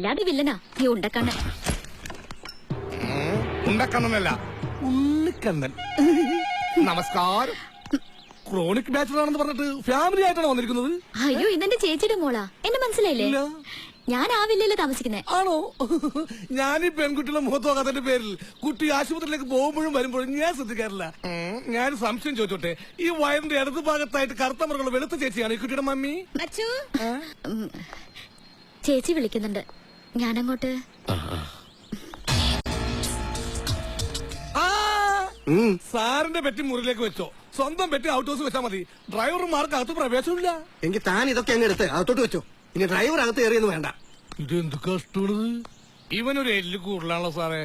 അല്ലാതെ വില്ലനാ. ഈ ഉണ്ടക്കണ്ണൻ. ഉണ്ടക്കണ്ണനല്ല. ഉണ്ണിക്കണ്ണൻ. നമസ്കാരം. ക്രോണിക് ബാച്ചിലാണെന്ന് പറഞ്ഞിട്ട് ഫാമിലി ആയിട്ടാണ് വന്നിരിക്കുന്നത്? അയ്യോ ഇതെന്റെ ചേച്ചിയുടെ മോളാ. എന്നെ മനസ്സിലായില്ലേ? ഞാൻ ആ വില്ലയിൽ താമസിക്കുന്നേ. ആണോ? ഞാൻ ഈ പെൺകുട്ടിയുടെ മുഖത്ത് നോക്കാത്തതിന്റെ പേരിൽ കുട്ടി ആശുപത്രിയിലേക്ക് പോകുമ്പോഴും വരുമ്പോഴും ഞാൻ ശ്രദ്ധിക്കാറില്ല. ഞാൻ സംശയം ചോദിച്ചോട്ടെ? ഈ വയറിന്റെ ഇടത് ഭാഗത്തായിട്ട് കറുത്ത മൃഗങ്ങൾ വെളുത്ത ചേച്ചിയാണ് ഈ കുട്ടിയുടെ മമ്മി. ചേച്ചി വിളിക്കുന്നുണ്ട്. ഞാനങ്ങോട്ട്. സാറിന്റെ പെറ്റി മുറിയിലേക്ക് വെച്ചോ. സ്വന്തം പെറ്റി ഔട്ട് ഹൗസ് വെച്ചാൽ മതി. ഡ്രൈവർമാർക്ക് അകത്ത് പ്രവേശനമില്ല. എങ്കിൽ താൻ ഇതൊക്കെ അങ്ങ് എടുത്ത് അകത്തോട്ട് വെച്ചോ. ഇനി ഡ്രൈവർ അകത്ത് കയറിയെന്ന് വേണ്ട. ഇത് എന്ത് കഷ്ടമുള്ളത് ഇവനൊരു എല്ല് കൂടുതലാണല്ലോ സാറേ.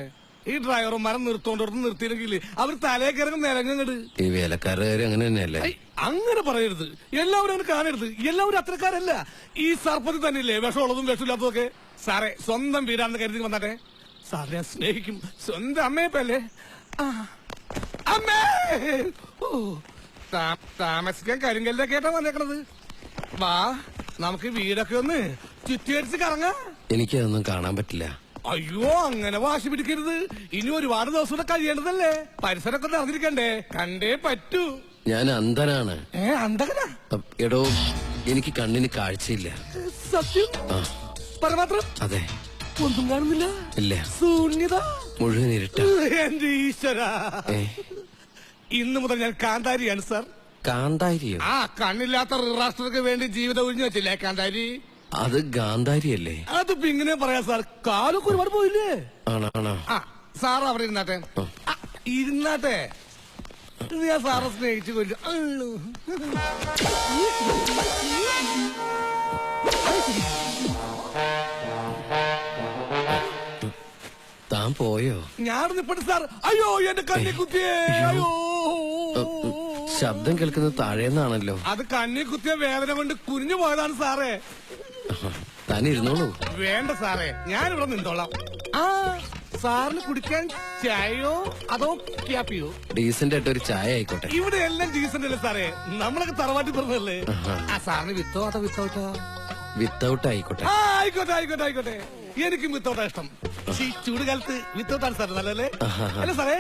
ഈ ഡ്രൈവർ മരം നിർത്തോണ്ടോടത്ത് നിർത്തിയില്ലെങ്കിൽ അവർ തലേ കിറങ്ങും നിലങ്ങട് ഈ വേലക്കാരുടെ കാര്യം അങ്ങനെ തന്നെയല്ലേ? അങ്ങനെ പറയരുത്. എല്ലാവരും അങ്ങനെ കാണരുത്. എല്ലാവരും അത്രക്കാരല്ല ഈ സർപ്പത്തിൽ തന്നെയില്ലേ? വിഷമുള്ളതും വിഷമില്ലാത്തതും ഒക്കെ സാറേ സ്വന്തം വീടാണെന്ന് കരുതി വന്നാട്ടെ? സാറിനെ ഞാൻ സ്നേഹിക്കും. സ്വന്തം അമ്മയപ്പല്ലേ? ആ. അമ്മേ! ഓ താ- താമസിക്കാൻ കരിങ്കല്ലേ കേട്ടാ വന്നേക്കണത്. വാ നമുക്ക് വീടൊക്കെ ഒന്ന് ചുറ്റിയടിച്ച് കറങ്ങാം. എനിക്കതൊന്നും കാണാൻ പറ്റില്ല. അയ്യോ അങ്ങനെ വാശി പിടിക്കരുത്. ഇനി ഒരുപാട് ദിവസം കൂടെ കഴിയേണ്ടതല്ലേ? പരിസരമൊക്കെ നടന്നിരിക്കണ്ടേ കണ്ടേ പറ്റൂ. ഞാൻ അന്ധനാണ്. ഏ അന്ധകനാ? എടോ എനിക്ക് കണ്ണിന് കാഴ്ചയില്ല. സത്യം? ആ. പരമാത്രം? അതെ. ഒന്നും കാണുന്നില്ല. ഇല്ല. ശൂന്യത? മുഴുവൻ ഇരുട്ട. എന്റെ ഈശ്വര. ഏ? ഇന്നു മുതൽ ഞാൻ കാന്താരിയാണ് സാർ. കാന്താരിയോ? ആ കണ്ണില്ലാത്ത രാഷ്ട്രർക്ക് വേണ്ടി ജീവിതം ഒഴിഞ്ഞു വെച്ചില്ലേ കാന്താരി? അത് ഗാന്ധാരിയല്ലേ? അതിപ്പോ ഇങ്ങനെ പറയാ സാർ. കാലൊക്കെ ഒരുപാട് പോയില്ലേ? ആണോ ആണോ? ആ സാർ അവിടെ ഇരുന്നാട്ടെ. ആ, ഇരുന്നാട്ടെ. ഇത് ഞാൻ സാറെ സ്നേഹിച്ചു കൊല്ലു. അള്ളു. താൻ പോയോ? ഞാൻ നിപ്പട്ട് സാർ. അയ്യോ എന്റെ കണ്ണി കുത്തിയേ. അയ്യോ. ശബ്ദം കേൾക്കുന്നത് താഴേന്നാണല്ലോ. അത് കണ്ണി കുത്തിയ വേദന കൊണ്ട് കുനിഞ്ഞു പോയതാണ് സാറേ. താൻ ഇരുന്നോളൂ വേണ്ട സാറേ ഞാൻ ഇവിടെ നിന്നോളാം. ആ. സാറിന് കുടിക്കാൻ ചായയോ അതോ ക്യാപ്പിയോ? ഡീസന്റ് ആയിട്ട് ഒരു ചായ ആയിക്കോട്ടെ. ഇവിടെ എല്ലാം ഡീസന്റ് അല്ലേ സാറേ? നമ്മളൊക്കെ തറവാട്ടി പറഞ്ഞല്ലേ ആ സാറിന് വിത്തോ അതോ വിത്തൗട്ടോ വിത്തൗട്ട് ആയിക്കോട്ടെ. ആയിക്കോട്ടെ ആയിക്കോട്ടെ ആയിക്കോട്ടെ. എനിക്കും വിത്തൗട്ടാ ഇഷ്ടം. പക്ഷേ ചൂട് കാലത്ത് വിത്തൗട്ടാണ് സാറേ നല്ലല്ലേ അല്ലേ സാറേ?